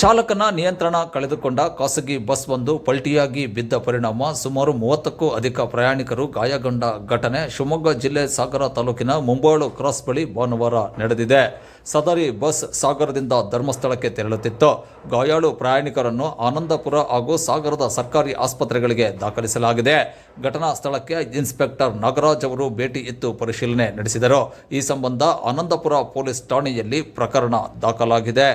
ಚಾಲಕನ ನಿಯಂತ್ರಣ ಕಳೆದುಕೊಂಡ ಖಾಸಗಿ ಬಸ್ ಒಂದು ಪಲ್ಟಿಯಾಗಿ ಬಿದ್ದ ಪರಿಣಾಮ ಸುಮಾರು ಮೂವತ್ತಕ್ಕೂ ಅಧಿಕ ಪ್ರಯಾಣಿಕರು ಗಾಯಗೊಂಡ ಘಟನೆ ಶಿವಮೊಗ್ಗ ಜಿಲ್ಲೆ ಸಾಗರ ತಾಲೂಕಿನ ಮುಂಬಾಳು ಕ್ರಾಸ್ ಬಳಿ ಭಾನುವಾರ ನಡೆದಿದೆ. ಸದರಿ ಬಸ್ ಸಾಗರದಿಂದ ಧರ್ಮಸ್ಥಳಕ್ಕೆ ತೆರಳುತ್ತಿತ್ತು. ಗಾಯಾಳು ಪ್ರಯಾಣಿಕರನ್ನು ಆನಂದಪುರ ಹಾಗೂ ಸಾಗರದ ಸರ್ಕಾರಿ ಆಸ್ಪತ್ರೆಗಳಿಗೆ ದಾಖಲಿಸಲಾಗಿದೆ. ಘಟನಾ ಸ್ಥಳಕ್ಕೆ ಇನ್ಸ್ಪೆಕ್ಟರ್ ನಾಗರಾಜ್ ಅವರು ಭೇಟಿ ಇತ್ತು ಪರಿಶೀಲನೆ ನಡೆಸಿದರು. ಈ ಸಂಬಂಧ ಆನಂದಪುರ ಪೊಲೀಸ್ ಠಾಣೆಯಲ್ಲಿ ಪ್ರಕರಣ ದಾಖಲಾಗಿದೆ.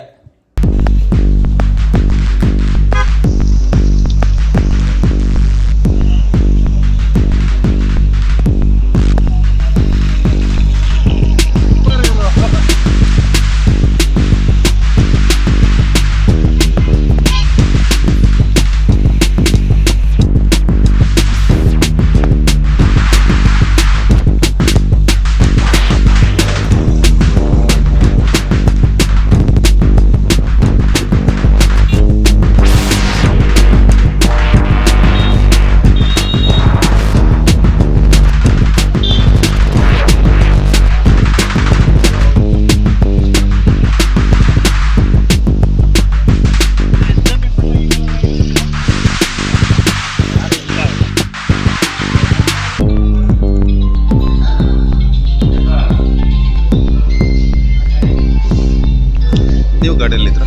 ನೀವು ಗಾಡಿಯಲ್ಲಿದ್ರ